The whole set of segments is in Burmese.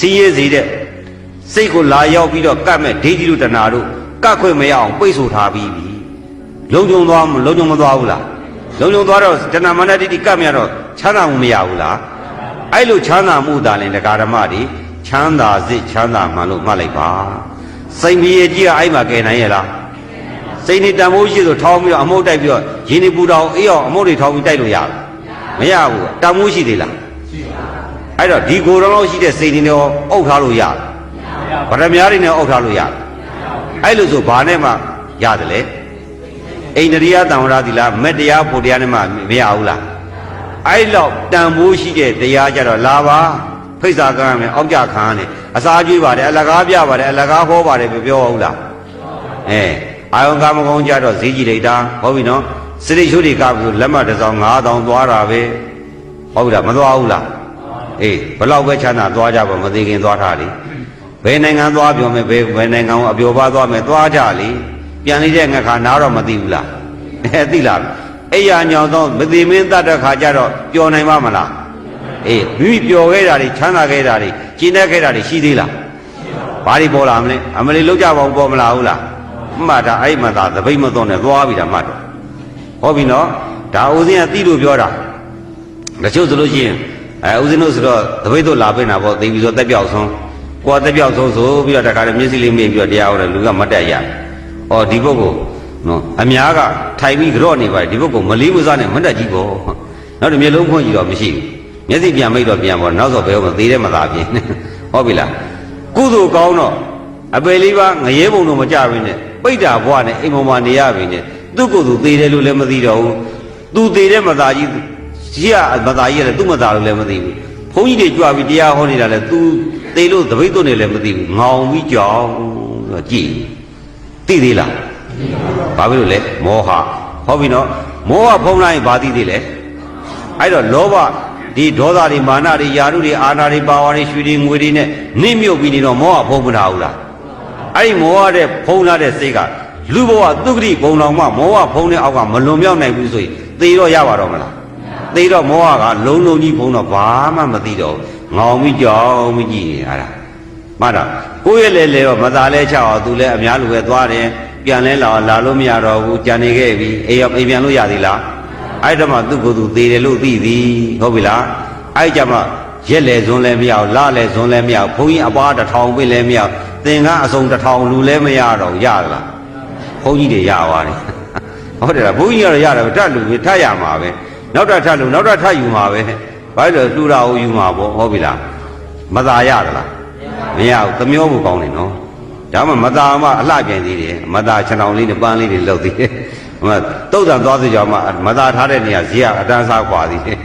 စီးရဲစေတဲ့စိတ်ကိုလာရောက်ပြီးတော့ကတ်မဲ့ဒိဋ္ဌိတို့တဏှာတို့ကတ်ခွင့်မရအောင်ပိတ်ဆို့ထားပြီးပြီလုံုံသွားမလုံုံမသွားဘူးလားလုံုံသွားတော့တဏှာမနဒိဋ္ဌိကတ်မရတော့ချမ်းသာမှုမရဘူးလားအဲ့လိုချမ်းသာမှုသာရင်တရားဓမ္မတွေချမ်းသာစိတ်ချမ်းသာမှန်လို့မှတ်လိုက်ပါစိတ်မီရကြီးကအဲ့မှာကယ်နိုင်ရဲ့လားစိတ်နေတန်ဖိုးရှိဆိုထောင်းပြီးတော့အမုတ်တိုက်ပြီးတော့ရင်းနေပူတောင်အေးအောင်အမုတ်တွေထောင်းပြီးတိုက်လို့ရလားမရဘူးတန်ဖိုးရှိသေးလား အဲ့တော့ဒီကိုယ်တော်လောက်ရှိတဲ့စိတ်တွေနဲ့အုပ်ထားလို့ရတယ်ဗရမ ्या တွေနဲ့အုပ်ထားလို့ရတယ်အဲ့လိုဆိုဘာနဲ့မှရတယ်လေအိန္ဒြိယတံဝရသီလားမက်တရားဖို့တရားနဲ့မှမရဘူးလားအဲ့လောက်တန်ဖိုးရှိတဲ့တရားကြတော့လာပါဖိတ်စာကမ်းမယ်အောက်ကြခံရတယ်အစာကျွေးပါတယ်အလကားပြပါတယ်အလကားဟောပါတယ်ပြောပြောဟုတ်လားအဲအာယုံကမကုန်းကြတော့ဈေးကြီးလိုက်တာဟုတ်ပြီနော်စရိတ်ရှုတွေကပ်လို့လက်မတစ်စောင်း9000သွားတာပဲဟုတ်ပြီလားမသွားဘူးလား အေးဘလောက်ပဲချမ်းသာသွားကြပါမသိခင်သွားထားလေဘယ်နိုင်ငံသွားပြောမယ်ဘယ်ဘယ်နိုင်ငံကိုအပျော်ပါသွားမယ်သွားကြလေပြန်လေးတဲ့ငါခါနားတော့မသိဘူးလားအဲသိလားအဲ့ရညောင်တော့မသိမင်းတတ်တဲ့ခါကျတော့ပျော်နိုင်ပါမလားအေးမိမိပျော်ခဲ့တာတွေချမ်းသာခဲ့တာတွေကျင့်တတ်ခဲ့တာတွေရှိသေးလားဘာတွေပေါ်လာမလဲအမလီလောက်ကြပါဦးပေါ်မလာဘူးလားမှတ်တာအဲ့မှသာသပိတ်မသွန်းနဲ့သွားပြီတာမှတ်တော့ဟုတ်ပြီနော်ဒါဦးစင်းကသိလို့ပြောတာတချို့ဆိုလို့ရှိရင် အဲဦးစင်းတို့ဆိုတော့သပိတ်တို့လာပြင်တာပေါ့သိပြီဆိုတက်ပြောက်ဆုံးကိုယ်တက်ပြောက်ဆုံးဆိုပြီးတော့တခါတည်းမျက်စိလေးမေ့ပြီးတော့တရားဟောတယ်လူကမတက်ရဩဒီပုဂ္ဂိုလ်နော်အများကထိုင်ပြီးကြော့နေပါဒီပုဂ္ဂိုလ်မလေးမစားနဲ့မတက်ကြည့်ပေါ့နောက်တစ်မျက်လုံးဖွင့်ကြည့်တော့မရှိဘူးမျက်စိပြန်မိတ်တော့ပြန်ပေါ့နောက်ဆိုဘယ်ဟုတ်မသေးတယ်မသာပြင်ဟုတ်ပြီလားကုသိုလ်ကောင်းတော့အပယ်လေးပါငရဲပုံတော့မကြဘဲနဲ့ပိဋ္ဌာဘွားနဲ့အိမ်ပေါ်မှာနေရပြီနဲ့သူ့ကိုယ်သူသေးတယ်လို့လည်းမသိတော့ဘူးသူသေးတဲ့မသာကြီး ကြီးကမသာကြီးကလည်းသူ့မသာလို့လည်းမသိဘူးဘုန်းကြီးတွေကြွပြီးတရားဟောနေတာလည်းသူသေးလို့သပိတ်သွန်းနေလည်းမသိဘူးငောင်ပြီးကြောင်ဆိုကြည့်သိသေးလားဘာဖြစ်လို့လဲမောဟဟုတ်ပြီနော်မောဟဖုံးလိုက်ရင်ဘာသိသေးလဲအဲ့တော့လောဘဒီဒေါသတွေမာနတွေယာရုတွေအာနာတွေပါဝါတွေရွှေတွေငွေတွေနဲ့နှိမ့်မြုပ်ပြီးနေတော့မောဟဖုံးမတာဘူးလားအဲ့ဒီမောဟတဲ့ဖုံးလာတဲ့စိတ်ကလူဘဝသုခတိဘုံတော်မှမောဟဖုံးတဲ့အောက်ကမလွန်မြောက်နိုင်ဘူးဆိုရင်သေတော့ရပါတော့မလား သေတော့မောဟကလုံးလုံးကြီးဖုံးတော့ဘာမှမသိတော့ဘူးငောင်ပြီးကြောင်ပြီးကြည့်နေရတာမှတ်တာကိုယ့်ရဲ့လေလေတော့မသာလဲချအောင်သူလည်းအများလူပဲသွားတယ်ပြန်လဲလာလာလို့မရတော့ဘူးကြံနေခဲ့ပြီအေးရအိမ်ပြန်လို့ရသေးလားအဲ့တော့မှသူ့ကိုယ်သူသေတယ်လို့သိသည်ဟုတ်ပြီလားအဲ့ကြမှာရက်လေဇွန်းလည်းမရဘူးလလေဇွန်းလည်းမရဘူးဘုန်းကြီးအပွားတစ်ထောင်ပြလည်းမရဘူးသင်္ကားအစုံတစ်ထောင်လူလည်းမရတော့ရလားဘုန်းကြီးတွေရသွားတယ်ဟုတ်တယ်လားဘုန်းကြီးကတော့ရတယ်တတ်လူပဲထပ်ရမှာပဲ နောက်တစ်ထပ်လူနောက်တစ်ထပ်ယူမှာပဲဘာလို့လဲလှူတာကိုယူမှာပေါ့ဟုတ်ပြီလားမသာရသလားမရဘူးသမျောဖို့ကောင်းတယ်နော်ဒါမှမသာမှအလှပြန်သေးတယ်မသာခြံတော်လေးနဲ့ပန်းလေးတွေလှုပ်သေးတယ်ဟိုတုတ်တန်သွားစီကြောင်မှမသာထားတဲ့နေရာဈေးကအတန်းစားกว่าသေးတယ်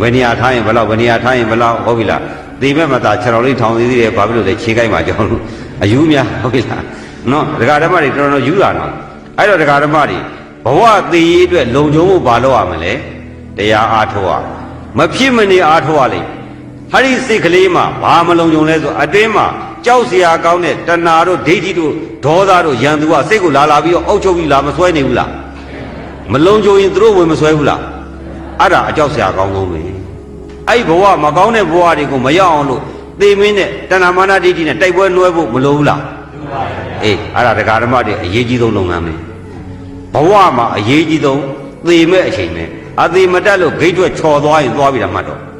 ဘယ်နေရာထားရင်ဘယ်လောက်ဘယ်နေရာထားရင်ဘယ်လောက်ဟုတ်ပြီလားဒီမဲ့မသာခြံတော်လေးထောင်သေးသေးတယ်ဘာဖြစ်လို့လဲခြေကိုက်မှာကြောင်းလို့အယူများဟုတ်ပြီလားနော်ဒကာဓမ္မတွေတော်တော်ယူတာနော်အဲ့တော့ဒကာဓမ္မတွေဘဝသေးရေးအတွက်လုံခြုံဖို့ဘာလုပ်ရမလဲ တရားအားထုတ်ရမဖြစ်မနေအားထုတ်ရလိမ့်ဟရိစိတ်ကလေးမှာဘာမလုံးုံလဲဆိုအတွင်းမှာကြောက်စရာကောင်းတဲ့တဏှာတို့ဒိဋ္ဌိတို့ဒေါသတို့ရန်သူကစိတ်ကိုလာလာပြီးတော့အုပ်ချုပ်ပြီးလာမစွဲနေဘူးလားမလုံးုံရင်သူတို့ဝင်မစွဲဘူးလားအဲ့ဒါအကြောက်စရာကောင်းဆုံးပဲအဲ့ဘဝမကောင်းတဲ့ဘဝတွေကိုမရောက်အောင်လို့သေမင်းနဲ့တဏှာမာနဒိဋ္ဌိနဲ့တိုက်ပွဲနွဲဖို့မလိုဘူးလားအေးအဲ့ဒါဒကာဓမ္မတွေအရေးကြီးဆုံးလုပ်ငန်းပဲဘဝမှာအရေးကြီးဆုံးသေမဲ့အချိန်ပဲ အသေးမတက်လို့ဂိတ်ထွက်ချော်သွားရင်သွားပြီလားမှတ်တော့